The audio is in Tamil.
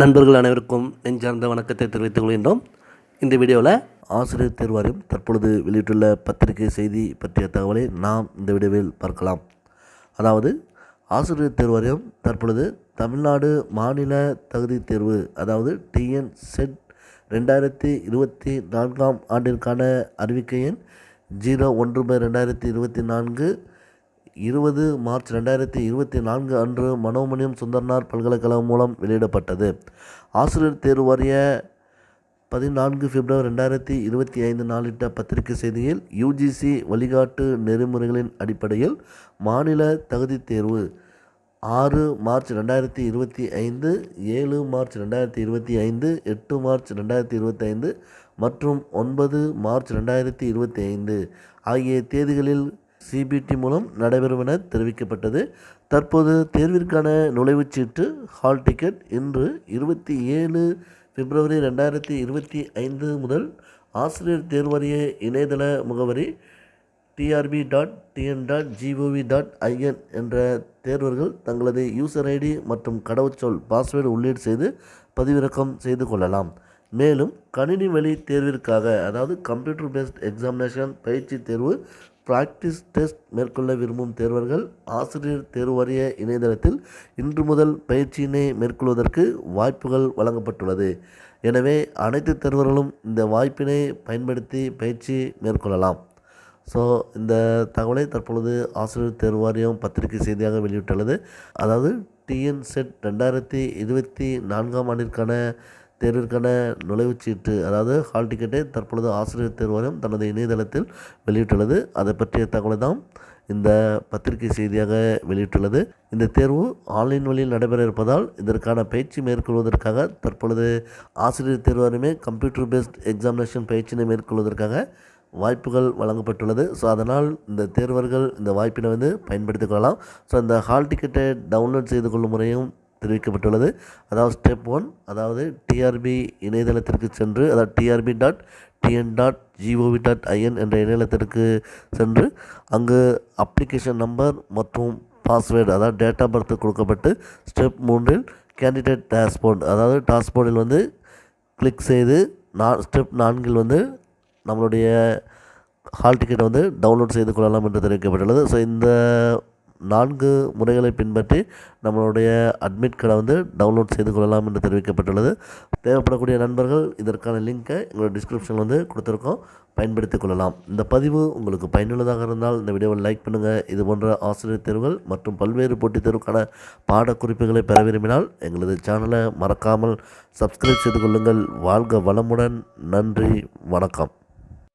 நண்பர்கள் அனைவருக்கும் நெஞ்சார்ந்த வணக்கத்தை தெரிவித்துக் கொள்கின்றோம். இந்த வீடியோவில் ஆசிரியர் தேர்வாரியம் தற்பொழுது வெளியிட்டுள்ள பத்திரிகை செய்தி பற்றிய தகவலை நாம் இந்த வீடியோவில் பார்க்கலாம். அதாவது ஆசிரியர் தேர்வாரியம் தற்பொழுது தமிழ்நாடு மாநில தகுதி தேர்வு அதாவது டிஎன் செட் ரெண்டாயிரத்தி இருபத்தி நான்காம் ஆண்டிற்கான அறிவிக்கை எண் ஜீரோ ஒன்று பை ரெண்டாயிரத்தி இருபத்தி நான்கு இருபது மார்ச் ரெண்டாயிரத்தி இருபத்தி நான்கு அன்று மனோமணியம் சுந்தர்னார் பல்கலைக்கழகம் மூலம் வெளியிடப்பட்டது. ஆசிரியர் தேர்வு வாரிய பதினான்கு பிப்ரவரி ரெண்டாயிரத்தி இருபத்தி ஐந்து நாளிட்ட பத்திரிகை செய்தியில் யுஜிசி வழிகாட்டு நெறிமுறைகளின் அடிப்படையில் மாநில தகுதி தேர்வு. ஆறு மார்ச் ரெண்டாயிரத்தி இருபத்தி ஐந்து ஏழு மார்ச் ரெண்டாயிரத்தி இருபத்தி ஐந்து எட்டு மார்ச் ரெண்டாயிரத்தி இருபத்தி ஐந்து மற்றும் ஒன்பது மார்ச் ரெண்டாயிரத்தி இருபத்தி ஐந்து ஆகிய தேதிகளில் சிபிடி மூலம் நடைபெறும் என தெரிவிக்கப்பட்டது. தற்போது தேர்விற்கான நுழைவுச்சீட்டு ஹால் டிக்கெட் இன்று இருபத்தி ஏழு பிப்ரவரி ரெண்டாயிரத்தி இருபத்தி ஐந்து முதல் ஆசிரியர் தேர்வாரிய இணையதள முகவரி TRB dot TN dot GOV dot IN என்ற தேர்வர்கள் தங்களது யூசர் ஐடி மற்றும் கடவுச்சொல் பாஸ்வேர்டு உள்ளீடு செய்து பதிவிறக்கம் செய்து கொள்ளலாம். மேலும் கணினி வழி தேர்விற்காக அதாவது கம்ப்யூட்டர் பேஸ்ட் எக்ஸாமினேஷன் பயிற்சி தேர்வு ப்ராக்டிஸ் டெஸ்ட் மேற்கொள்ள விரும்பும் தேர்வர்கள் ஆசிரியர் தேர்வு வாரிய இணையதளத்தில் இன்று முதல் பயிற்சியினை மேற்கொள்வதற்கு வாய்ப்புகள் வழங்கப்பட்டுள்ளது. எனவே அனைத்து தேர்வர்களும் இந்த வாய்ப்பினை பயன்படுத்தி பயிற்சி மேற்கொள்ளலாம். ஸோ இந்த தகவலை தற்பொழுது ஆசிரியர் தேர்வாரியம் பத்திரிகை செய்தியாக வெளியிட்டுள்ளது. அதாவது டிஎன் செட் ரெண்டாயிரத்தி இருபத்தி நான்காம் ஆண்டிற்கான தேர்விற்கான நுழைவுச்சீட்டு அதாவது ஹால் டிக்கெட்டை தற்பொழுது ஆசிரியர் தேர்வாரியம் தனது இணையதளத்தில் வெளியிட்டுள்ளது. அதை பற்றிய தகவலை தான் இந்த பத்திரிகை செய்தியாக வெளியிட்டுள்ளது. இந்த தேர்வு ஆன்லைன் வழியில் நடைபெற இருப்பதால் இதற்கான பயிற்சி மேற்கொள்வதற்காக தற்பொழுது ஆசிரியர் தேர்வு கம்ப்யூட்டர் பேஸ்ட் எக்ஸாமினேஷன் பயிற்சியினை மேற்கொள்வதற்காக வாய்ப்புகள் வழங்கப்பட்டுள்ளது. ஸோ அதனால் இந்த தேர்வர்கள் இந்த வாய்ப்பினை வந்து பயன்படுத்திக் கொள்ளலாம். ஸோ இந்த ஹால் டிக்கெட்டை டவுன்லோட் செய்து கொள்ளும் முறையும் தெரிவிக்கப்பட்டுள்ளது. அதாவது ஸ்டெப் ஒன் அதாவது டிஆர்பி இணையதளத்திற்கு சென்று அதாவது TRB dot TN dot GOV dot IN என்ற இணையதளத்திற்கு சென்று அங்கு அப்ளிகேஷன் நம்பர் மற்றும் பாஸ்வேர்டு அதாவது டேட் ஆஃப் பர்த் கொடுக்கப்பட்டு ஸ்டெப் மூன்றில் கேண்டிடேட் டாஸ்போர்ட் அதாவது டாஸ்போர்டில் வந்து கிளிக் செய்து நான் ஸ்டெப் நான்கில் வந்து நம்மளுடைய ஹால் டிக்கெட்டை வந்து டவுன்லோட் செய்து கொள்ளலாம் என்று தெரிவிக்கப்பட்டுள்ளது. ஸோ இந்த நான்கு முறைகளை பின்பற்றி நம்மளுடைய அட்மிட் கார்டை வந்து டவுன்லோட் செய்து கொள்ளலாம் என்று தெரிவிக்கப்பட்டுள்ளது. தேவைப்படக்கூடிய நண்பர்கள் இதற்கான லிங்க்கை எங்களோட டிஸ்கிரிப்ஷனில் வந்து கொடுத்துருக்கோம். பயன்படுத்திக் கொள்ளலாம். இந்த பதிவு உங்களுக்கு பயனுள்ளதாக இருந்தால் இந்த வீடியோவை லைக் பண்ணுங்கள் இது போன்ற ஆசிரியர் தேர்வுகள் மற்றும் பல்வேறு போட்டித் தேர்வுக்கான பாடக்குறிப்புகளை பெற விரும்பினால் எங்களது சேனலை மறக்காமல் சப்ஸ்கிரைப் செய்து கொள்ளுங்கள். வாழ்க வளமுடன். நன்றி. வணக்கம்.